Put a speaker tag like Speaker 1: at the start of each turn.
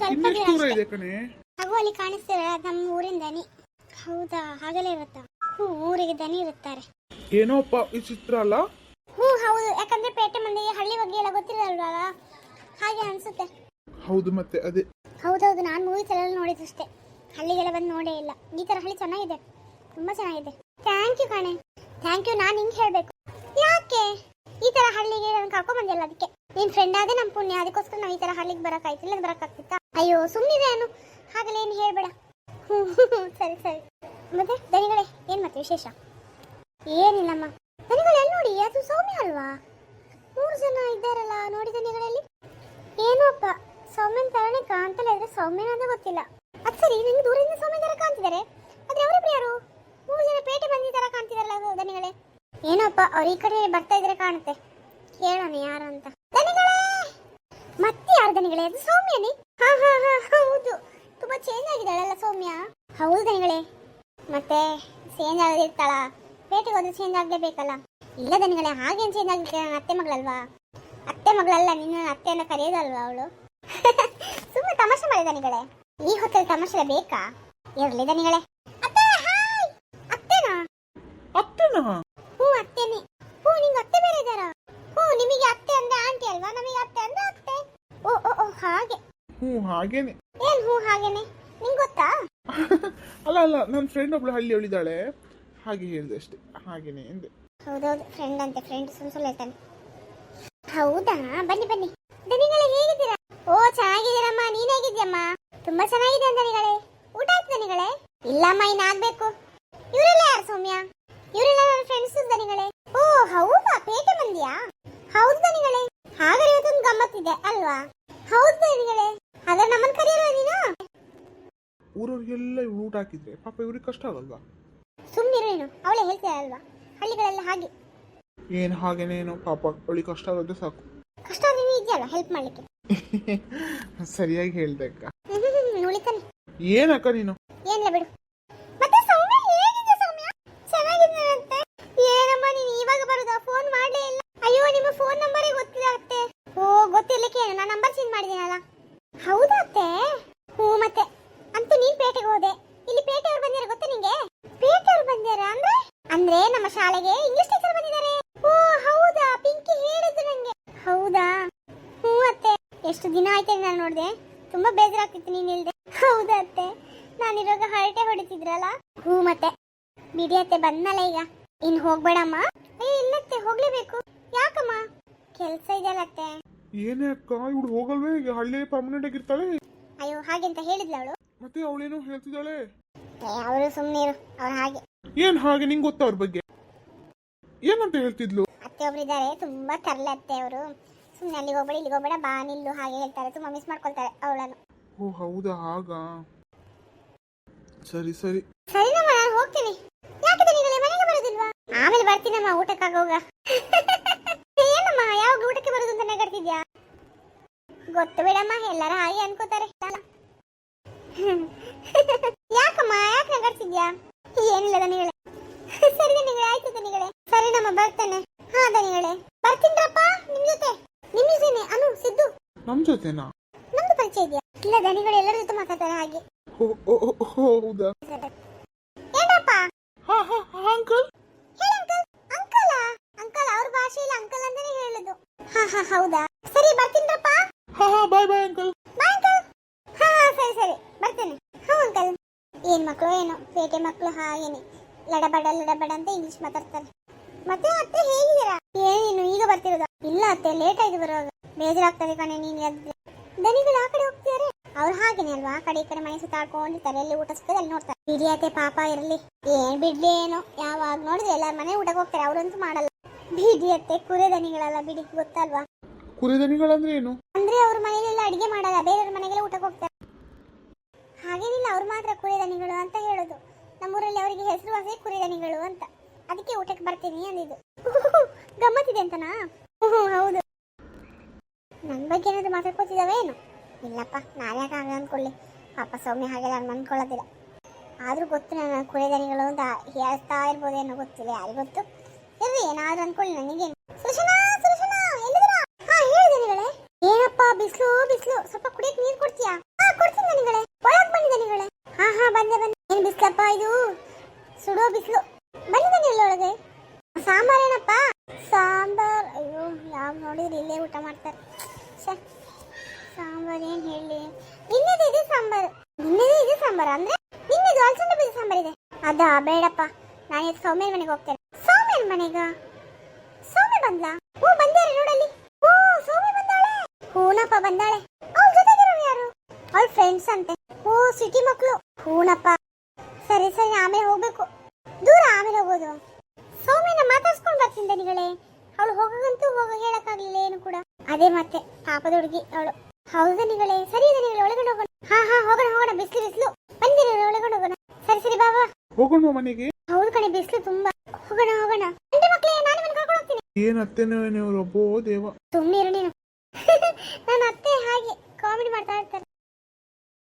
Speaker 1: ಸ್ವಲ್ಪ
Speaker 2: ಇನ್ನೆಷ್ಟು
Speaker 1: ದೂರ.
Speaker 2: ಇದೆ ಕಣೆ?
Speaker 1: ಹಾಗೂ ಅಲ್ಲಿ ಕಾಣಿಸ್ತಿರ ನಮ್ಮ ಊರಿನ ದನಿ. ಹೌದಾ ಹಾಗಲೇ ಇರುತ್ತಾ? ಹ್ಞೂ ಊರಿಗೆ ದನಿ ಇರುತ್ತಾರೆ.
Speaker 2: ಏನೋಪ್ಪ ವಿಚಿತ್ರ ಅಲ್ಲ?
Speaker 1: ಹ್ಞೂ ಹೌದು. ಯಾಕಂದ್ರೆ ಪೇಟೆ ಮಂದಿಗೆ ಹಳ್ಳಿ ಬಗ್ಗೆ ಎಲ್ಲ ಗೊತ್ತಿರಲ್ವಲ್ಲ ಹಾಗೆ ಅನ್ಸುತ್ತೆ.
Speaker 2: ಹೌದು ಮತ್ತೆ ಅದೇ.
Speaker 1: ಹೌದೌದು ನಾನು ಮೂವೀಸ್ ಎಲ್ಲ ನೋಡಿದಷ್ಟೇ. ಹಳ್ಳಿಗೆಲ್ಲ ಬಂದು ನೋಡೇ ಇಲ್ಲ. ಈ ತರ ಹಳ್ಳಿ ಚೆನ್ನಾಗಿದೆ. ತುಂಬಾ ಚೆನ್ನಾಗಿದೆ. ಥ್ಯಾಂಕ್ ಯು ಕಣೆ. ಥ್ಯಾಂಕ್ ಯು ನಾನು ಹಿಂಗೆ ಹೇಳಬೇಕು. ಯಾಕೆ? ಈ ತರ ಹಳ್ಳಿಗೆ ನಾನು ಕರ್ಕೊಂಡ್ ಬಂದಿಲ್ಲ ಅದಕ್ಕೆ. ನಿನ್ ಫ್ರೆಂಡ್ ಆದ್ರೆ ನಮ್ಮ ಪುಣ್ಯ. ಅದಕ್ಕೋಸ್ಕರ ನಾವು ಈ ತರ ಹಳ್ಳಿಗೆ ಬರೋಕ್ಕಾಯ್ತು ಇಲ್ಲ ಬರೋಕ್ಕಾಗ್ತಿತ್ತಾ ಅಯ್ಯೋ ಸುಮ್ಮನಿದೆ ಹಾಗಲೇ ಏನು ಹೇಳ್ಬೇಡ. ಸರಿ ಸರಿ. ಮತ್ತೆ ದನಿಗಳೇ ಏನು ಮತ್ತೆ ವಿಶೇಷ? ಏನಿಲ್ಲಮ್ಮ. ದನಿಗಳು ಎಲ್ಲಿ ನೋಡಿ? ಅದು ಸೌಮ್ಯ ಅಲ್ವಾ? ಮೂರು ಜನ ಇದ್ದಾರಲ್ಲ, ನೋಡಿ ದನಿಗಳಲ್ಲಿ ಏನೋಪ್ಪ, ಸೌಮ್ಯನ ತರನೇ ಕಾಣ್ತಲ್ಲ, ಇದ್ರೆ ಸೌಮ್ಯನ ಅಂತ ಗೊತ್ತಿಲ್ಲ. ಅದು ಸರಿ ನಿಂಗೆ ದೂರದಿಂದ ಸೌಮ್ಯ ತರ ಕಾಣ್ತಿದ್ದಾರೆ. ಆದ್ರೆ ಅವರಿಬ್ರು ಯಾರು? ಮೂರು ಜನ ಪೇಟೆ ಬಂದಿ ತರ ಕಾಣ್ತಿದಾರಲ್ಲ ದನಿಗಳೇ ಏನೋಪ್ಪ, ಅವ್ರ ಈ ಕಡೆ ಬರ್ತಾ ಇದ್ರೆ ಕಾಣುತ್ತೆ. ಕೇಳೋಣ ಯಾರು ಅಂತ. ಮತ್ತೆ ಯಾರು ದನಿಗಳೇ ಅದು ಸೌಮ್ಯನೇ? ಸೌಮ್ಯ? ಹೌದು ದನಿಗಳೇ. ಮತ್ತೆ ಚೇಂಜ್ ಆಗದಿರ್ತಾಳ? ಪೇಟೆಗೆ ಹೋದ್ರೆ ಚೇಂಜ್ ಆಗಲೇಬೇಕಲ್ಲ. ಇಲ್ಲ ದನಿಗಳೇ ಹಾಗೇನು ಚೇಂಜ್ ನನ್ನ ಅತ್ತೆ ಮಗಳಲ್ವಾ? ಅತ್ತೆ ಮಗಳಲ್ಲ ನಿನ್ನ ಅತ್ತೆಯನ್ನು ಕರೆಯೋದಲ್ವಾ ಅವಳು? ಸುಮ್ಮನೆ ತಮಾಷೆ ಮಾಡಿ ದನಿಗಳೇ. ಈ ಹೊತ್ತಲ್ಲಿ ತಮಾಷೆ ಬೇಕಾ? ಇರಲಿ ದನಿಗಳೇ. ಅತ್ತೆ ಹಾಯ್! ಅತ್ತೆನಾ?
Speaker 2: ಅತ್ತೆನಾ?
Speaker 1: ಹ್ಞೂ ಅತ್ತೆನೇ. ಹ್ಞೂ ನಿಂಗೆ ಅತ್ತೆ ಬೇರೆ ಇದ್ದಾರಾ? ಹ್ಞೂ ನಿಮಗೆ ಅತ್ತೆ ಅಂದ್ರೆ ಆಂಟಿ ಅಲ್ವಾ? ನಮಗೆ ಅತ್ತೆ ಅಂದ್ರೆ ಅತ್ತೆ. ಓ ಓ ಓ ಹಾಗೆ.
Speaker 2: ಹ್ಞೂ ಹಾಗೇನೆ.
Speaker 1: ಏನ್ ಹ್ಞೂ ಹಾಗೇನೆ? ನಿಂಗೆ ಗೊತ್ತಾ
Speaker 2: ಅಲ್ಲ ಅಲ್ಲ ನನ್ನ ಫ್ರೆಂಡ್ ಒಬ್ಳು ಹಳ್ಳಿ ಅವಳಿದ್ದಾಳೆ ಹಾಗೆ ಹೇಳಿದೆ ಅಷ್ಟೇ. ಹಾಗೇನೆ ಎಂದೆ.
Speaker 1: ಹೌದೌದು ಫ್ರೆಂಡ್ ಅಂತೆ ಫ್ರೆಂಡ್ ಸುಮ್ ಸುಳ್ಳು ಹೇಳ್ತಾನೆ. ಹೌದಾ? ಬನ್ನಿ ಬನ್ನಿ. ದನಿಗಳೇ ಹೇಗಿದ್ದೀರಾ? ಓ ಚೆನ್ನಾಗಿದ್ದೀರಮ್ಮ ನೀನ್ ಹೇಗಿದ್ಯಮ್ಮ ತುಂಬಾ ಚೆನ್ನಾಗಿದೆ ದನಿಗಳೇ. ಊಟ ಆಯ್ತು ದನಿಗಳೇ? ಇಲ್ಲಮ್ಮ ಇನ್ನಾಗ್ಬೇಕು ಇವರೆಲ್ಲ ಯಾರು ಸೌಮ್ಯ? ಇವರೆಲ್ಲ ನನ್ನ ಫ್ರೆಂಡ್ಸ್ ದನಿಗಳೇ ಓ ಹೌದಾ ಪೇಟೆ ಮಂದಿಯಾ ಹೌದು ದನಿಗಳೇ ಹಾಗಾದ್ರೆ ಇವತ್ತೊಂದು ಗಮ್ಮತ್ತಿದೆ ಅಲ್ವಾ ಹೌದು ದನಿಗಳೇ ಹಾಗಾದ್ರೆ ನಮ್ಮನ್ನ ಕರೆಯಲ್ವಾ ನೀನು
Speaker 2: ಊರವ್ರಿಗೆಲ್ಲ ಇವ್ರು ಊಟ ಹಾಕಿದ್ರೆ ಪಾಪ ಇವ್ರಿಗೆ ಕಷ್ಟ ಆಗಲ್ವಾ?
Speaker 1: ಸುಮ್ಮನಿರೇನು ಅವಳೇ ಅವಳೇ ಹೇಳ್ತೀಯಲ್ವಾ ಹಳ್ಳಿಗಳೆಲ್ಲ ಹಾಗೆ.
Speaker 2: ಏನು ಹಾಗೇನೇನೋ ಪಾಪ ಅವಳಿಗೆ ಕಷ್ಟ ಆಗೋದ್ರೆ ಸಾಕು.
Speaker 1: ಕಷ್ಟ ಆದ್ರೆ ನೀನು ಇದೆಯಲ್ಲ ಹೆಲ್ಪ್ ಮಾಡ್ಲಿಕ್ಕೆ?
Speaker 2: ಸರಿಯಾಗಿ ಹೇಳ್ದೆ ಅಕ್ಕ.
Speaker 1: ಹ್ಮ್ ಹ್ಮ್ ಹ್ಮ್ ಉಳಿತಾನೆ
Speaker 2: ಏನಕ್ಕ ನೀನು?
Speaker 1: ಏನಿಲ್ಲ ಬಿಡು. ಮತ್ತೆ ಸೌಮ್ಯ ಹೇಗಿದೆ ಸೌಮ್ಯ? ಚೆನ್ನಾಗಿದ್ದಾನಂತೆ ಏನಮ್ಮ ನೀನು ಇವಾಗ ಬರೋದಾ? ಫೋನ್ ಮಾಡಲೇ ಇಲ್ಲ. ಅಯ್ಯೋ ನಿಮ್ಮ ಫೋನ್ ನಂಬರೇ ಗೊತ್ತಿಲ್ಲ ಅತ್ತೆ. ಓ ಗೊತ್ತಿರ್ಲಿಕ್ಕೆ ಏನು? ನಾನು ನಂಬರ್ ಚೇಂಜ್ ಮಾಡಿದೀನಲ್ಲ ಹೌದಾ ಅತ್ತೆ? ಹ್ಞೂ ಮತ್ತೆ. ಅಂತೂ ನೀನು ಪೇಟೆಗೆ ಹೋದೆ ಇಲ್ಲಿ ಪೇಟೆಯವ್ರು ಬಂದಿರ ಗೊತ್ತಾ ನಿಂಗೆ ಪೇಟೆಯವ್ರು ಬಂದಿರ ಅಂದ್ರೆ ಅಂದ್ರೆ ನಮ್ಮ ಶಾಲೆಗೆ ಇಂಗ್ಲಿಷ್ ಟೀಚರ್ ಬಂದಿದ್ದಾರೆ. ಓ ಹೌದಾ? ಪಿಂಕಿ ಹೇಳಿದ್ರು ನಂಗೆ. ಹೌದಾ? ಹ್ಞೂ ಅತ್ತೆ. ಎಷ್ಟು ದಿನ ಆಯ್ತು ನಾನು ನೋಡಿದೆ? ತುಂಬಾ ಬೇಜಾರಾಗ್ತಿತ್ತು ನೀನು ಇಲ್ದೆ ಹೌದಾ ಅತ್ತೆ? ನಾನಿರುವಾಗ ಹರಟೆ ಹೊಡಿತಿದ್ರಲ್ಲ? ಹ್ಞೂ ಮತ್ತೆ. ಬಿಡಿ ಅತ್ತೆ ಬಂದ್ಮಲ್ಲ ಈಗ. ಇನ್ ಹೋಗ್ಬೇಡಮ್ಮ. ಏ ಇಲ್ಲತ್ತೆ ಹೋಗ್ಲೇಬೇಕು. ಯಾಕಮ್ಮ? ಕೆಲ್ಸ ಇದೆಯಲ್ಲ ಅತ್ತೆ.
Speaker 2: ಏನೇ ಅಕ್ಕ ಇವಳು ಹೋಗಲ್ವೇ? ಈಗ ಹಳ್ಳಿ ಪರ್ಮನೆಂಟ್ ಆಗಿರ್ತಾಳೆ
Speaker 1: ಅಯ್ಯೋ ಹಾಗೆ ಅಂತ ಹೇಳಿದ್ಲ ಅವಳು.
Speaker 2: ಮತ್ತೆ ಅವಳೇನೋ ಹೇಳ್ತಿದ್ದಾಳೆ.
Speaker 1: ಅವರು ಸುಮ್ಮನೆ ಇರು ಅವ್ರು ಹಾಗೆ.
Speaker 2: ಏನ್ ಹಾಗೆ ನಿಂಗೆ ಗೊತ್ತ ಅವ್ರ ಬಗ್ಗೆ? ಏನಂತ ಹೇಳ್ತಿದ್ಲು?
Speaker 1: ಅತ್ತೆ ಒಬ್ರು ಇದ್ದಾರೆ ತುಂಬಾ ತರಲೆ ಅತ್ತೆ ಅವರು. ಸುಮ್ಮನೆ ಅಲ್ಲಿಗೆ ಹೋಗ್ಬೇಡ ಇಲ್ಲಿಗೆ ಹೋಗ್ಬೇಡ ಬಾ ನಿಲ್ಲು ಹಾಗೆ ಹೇಳ್ತಾರೆ. ತುಂಬಾ ಮಿಸ್ ಮಾಡ್ಕೊಳ್ತಾರೆ ಅವಳನ್ನು.
Speaker 2: ಓ ಹೌದಾ? ಹಾಗ? ಸರಿ ಸರಿ.
Speaker 1: ಸರಿನಮ್ಮ ನಾನು ಹೋಗ್ತೀನಿ. ಯಾಕೆ ನೀಗಳೇ ಮನೆಗೆ ಬರೋದಿಲ್ವಾ? ಆಮೇಲೆ ಬರ್ತೀನಮ್ಮ ಊಟಕ್ಕಾಗೋಗ ಏನಮ್ಮ ಯಾವಾಗ ಊಟಕ್ಕೆ ಬರೋದು ಅಂತ ನಗಾಡ್ತಿದ್ಯಾ? ಗೊತ್ತು ಬಿಡಮ್ಮ ಎಲ್ಲರ ಹಾಗೆ ಅನ್ಕೋತಾರೆ. ಯಾಕಮ್ಮ ಯಾಕೆ ನಗಾಡ್ತಿದ್ಯಾ? ಏನಿಲ್ಲ ದನಿಗಳೇ ಸರಿ ದನಿಗಳೇ ಆಯ್ತು ದನಿಗಳೇ ಸರಿ ನಮ್ಮ ಬರ್ತೇನೆ. ಹಾ ದನಿಗಳೇ ಬರ್ತೀನ್ರಪ್ಪ ನಿಮ್ ಜೊತೆ? ನಿಮ್ ಜೊತೆನೆ ಅನು ಸಿದ್ದು.
Speaker 2: ನಮ್ ಜೊತೆನಾ?
Speaker 1: ನಮ್ದು ಪರಿಚಯ ಇದೆಯಾ? ಇಲ್ಲ ದನಿಗಳು ಎಲ್ಲರ ಜೊತೆ ಮಾತಾಡ್ತಾರೆ ಹಾಗೆ.
Speaker 2: ಹೌದಾ?
Speaker 1: ಏನಪ್ಪ?
Speaker 2: ಹಾ ಹಾ ಅಂಕಲ್.
Speaker 1: ಹೇಳಿ ಅಂಕಲ್. ಅಂಕಲ? ಅಂಕಲ್ ಅವ್ರ ಭಾಷೆಯಲ್ಲಿ ಅಂಕಲ್ ಅಂತಾನೆ ಹೇಳುದು. ಹಾ ಹಾ ಹೌದಾ? ಸರಿ ಬರ್ತೀನ್ರಪ್ಪ.
Speaker 2: ಹಾ ಹಾ ಬಾಯ್ ಬಾಯ್ ಅಂಕಲ್
Speaker 1: ಬಾಯ್ ಅಂಕಲ್ ಹಾ ಹಾ, ಸರಿ ಸರಿ. ಏನ್ ಮಕ್ಕಳು ಏನು ಪೇಟೆ ಮಕ್ಕಳು ಹಾಗೇನೆ ಲಡಬಡ ಲಡಬಡ ಅಂತ ಇಂಗ್ಲಿಷ್ ಮಾತಾಡ್ತಾರೆ. ಮತ್ತೆ ಅತ್ತೆ ಹೇಗಿದ್ದೀರಾ? ಏನೇನು ಈಗ ಬರ್ತಿರೋದು? ಇಲ್ಲ ಅತ್ತೆ ಲೇಟ್ ಆಯ್ತು ಬರುವಾಗ. ಬೇಜಾರಾಗ್ತದೆ ಕಣೆ ನೀನು ಎದ್ದು ದನಿಗಳು ಆ ಕಡೆ ಹೋಗ್ತಿದ್ದಾರೆ ಅವ್ರು ಹಾಗೇನೆ ಅಲ್ವಾ? ಆ ಕಡೆ ಈ ಕಡೆ ಮನೆ ಸುತ್ತಾಡ್ಕೊಂಡಿರ್ತಾರೆ ಎಲ್ಲಿ ಊಟ ಅಲ್ಲಿ ನೋಡ್ತಾರೆ. ಬಿಡಿಯತ್ತೆ ಪಾಪ ಇರಲಿ. ಏನ್ ಬಿಡ್ಲಿ ಏನೋ. ಯಾವಾಗ ನೋಡಿದ್ರೆ ಎಲ್ಲಾರ ಮನೆ ಊಟಕ್ಕೆ ಹೋಗ್ತಾರೆ. ಅವ್ರಂತೂ ಮಾಡಲ್ಲ. ಬಿಡಿಯತ್ತೆ ಕುರೆ ದನಿಗಳಲ್ಲ ಬಿಡಿ ಗೊತ್ತಲ್ವಾ?
Speaker 2: ಕುರಿದನಿಗಳಂದ್ರೆ ಏನು?
Speaker 1: ಅಂದ್ರೆ ಅವ್ರ ಮನೆಯಲ್ಲೆಲ್ಲ ಅಡಿಗೆ ಮಾಡಲ್ಲ. ಬೇರೆಯವ್ರ ಮನೆಗೆಲ್ಲ ಊಟಕ್ಕೆ ಹೋಗ್ತಾರೆ. ಕುರಿದನಿಗಳು ಅಂತ ಹೇಳೋದು. ನಮ್ಮೂರಲ್ಲಿ ಅವರಿಗೆ ಹೆಸರುವಾಸಿ ಕುರಿದನಿಗಳು ಅಂತ. ಅದಕ್ಕೆ ಊಟಕ್ಕೆ ಬರ್ತೀನಿ ಅಂದಿದ್ದು. ಗಮ್ಮತ್ತಿದೆ ಅಂತನಾ? ಹ್ಞೂ ಹೌದು. ನನ್ನ ಬಗ್ಗೆ ಏನಾದರೂ ಮಾತಾಡ್ಕೋತಿದ್ದಾವೆ ಏನು? ಇಲ್ಲಪ್ಪ, ನಾನು ಯಾಕೆ ಹಾಗೆ ಅಂದ್ಕೊಳ್ಳಿ. ಪಾಪ ಸೌಮ್ಯ ಹಾಗೆ ನಾನು ಅಂದ್ಕೊಳ್ಳೋದಿಲ್ಲ ಆದರೂ ಗೊತ್ತು ನಾನು ಕುರಿದನಿಗಳು ಅಂತ ಹೇಳ್ತಾ ಇರ್ಬೋದೇನೋ ಗೊತ್ತಿಲ್ಲ, ಯಾರಿಗೆ ಗೊತ್ತು? ಇರ್ರಿ ಏನಾದರೂ ಅಂದ್ಕೊಳ್ಳಿ, ನನಗೇನು. ಸುಶನಾ ಸುಶನಾ ಎಲ್ಲಿದ್ದೀರಾ ಹಾ ಹೇಳಿದನಿಗಳೇ ಏನಪ್ಪ ಬಿಸಿಲು ಬಿಸಿಲು ಸ್ವಲ್ಪ ಕುಡಿಯಕ್ಕೆ ನೀರು ಕೊಡ್ತೀಯಾ ಹಾ ಇದು ಸುಡೋ ಬಿಸಿಲು. ಬನ್ನಿ ಬನ್ನಿ ಇಲ್ಲೊಳಗೆ ಸಾಂಬಾರ್ ಏನಪ್ಪ ಸಾಂಬಾರ್. ಅಯ್ಯೋ, ಯಾವ ನೋಡಿದ್ರೆ, ಇಲ್ಲೇ ಊಟ ಮಾಡ್ತಾರೆ. ಸಾಂಬಾರ್ ಏನ್ ಹೇಳಿ? ನಿನ್ನೆದು ಇದೆ ಸಾಂಬಾರ್. ನಿನ್ನೆದು ಇದೆ ಸಾಂಬಾರ್ ಅಂದ್ರೆ ನಿನ್ನೆದು ಅಲ್ಸಂದೆ ಬೀಜ ಸಾಂಬಾರ್ ಇದೆ. ಅದಾ, ಬೇಡಪ್ಪ. ನಾನು ಇವತ್ತು ಸೌಮ್ಯನ ಮನೆಗೆ ಹೋಗ್ತೇನೆ. ಸೌಮ್ಯನ ಮನೆಗ? ಸೌಮ್ಯ ಬಂದ್ಲಾ? ಓ ಬಂದಾರೆ ನೋಡಲ್ಲಿ. ಓ ಸೌಮ್ಯ ಬಂದಾಳೆ. ಹೂನಪ್ಪ ಬಂದಾಳೆ. ಅವ್ಳ ಜೊತೆಗಿರೋರು ಯಾರು? ಅವ್ಳ ಫ್ರೆಂಡ್ಸ್ ಅಂತೆ. ಓ ಸಿಟಿ ಮಕ್ಕಳು ಹೂನಪ್ಪ. ಸರಿ ಸರಿ, ಆಮೇಲೆ ಹೋಗ್ಬೇಕು. ದೂರ ಆಮೇಲೆ ಹೋಗೋದು. ಸೌಮ್ಯನ ಮಾತಾಡ್ಸ್ಕೊಂಡು ಬರ್ತೀನಿ ದನಿಗಳೇ. ಅವಳು ಹೋಗಂತೂ ಹೋಗ ಹೇಳಕ್ಕಾಗ್ಲಿಲ್ಲ ಏನು ಕೂಡ. ಅದೇ ಮತ್ತೆ ಪಾಪದ ಹುಡುಗಿ ಅವಳು. ಹೌದು ದನಿಗಳೇ ಸರಿ ದನಿಗಳೇ ಒಳಗಡೆ ಹೋಗೋಣ. ಹಾ ಹಾ ಹೋಗೋಣ ಹೋಗೋಣ ಬಿಸಿಲು ಬಿಸಿಲು. ಬಂದಿರಿ ಒಳಗಡೆ ಹೋಗೋಣ. ಸರಿ ಸರಿ ಬಾಬಾ
Speaker 2: ಹೋಗೋಣ ಮನೆಗೆ?
Speaker 1: ಹೌದು ಕಣೆ ಬಿಸಿಲು ತುಂಬಾ. ಹೋಗೋಣ ಹೋಗೋಣ. ಗಂಟೆ ಮಕ್ಕಳೇ ನಾನು ಮನೆ ಕರ್ಕೊಂಡು ಹೋಗ್ತೀನಿ.
Speaker 2: ಏನ್ ನೀವು ದೇವ. ಸುಮ್ಮನೆ ಇರು ನೀನು. ನನ್ನ ಅತ್ತೆ ಹಾಗೆ ಕಾಮಿಡಿ ಮಾಡ್ತಾ ಇರ್ತಾರೆ